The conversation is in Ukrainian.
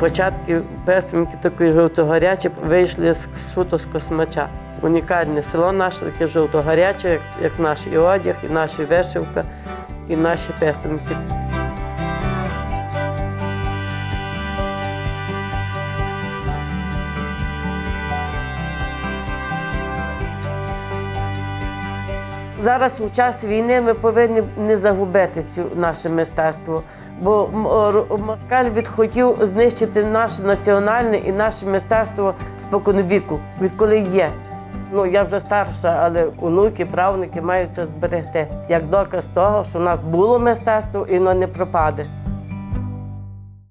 початки песенки такої жовто-гарячі вийшли з суто з космача. Унікальне село наше таке жовто-гаряче, як, як наш і одяг, і наша вишивка, і наші песенки. Зараз у час війни ми повинні не загубити цю наше мистецтво. Бо Москаль відхотів знищити наше національне і наше мистецтво споконвіку, відколи є. Ну я вже старша, але онуки, правнуки мають це зберегти як доказ того, що в нас було мистецтво і воно не пропаде.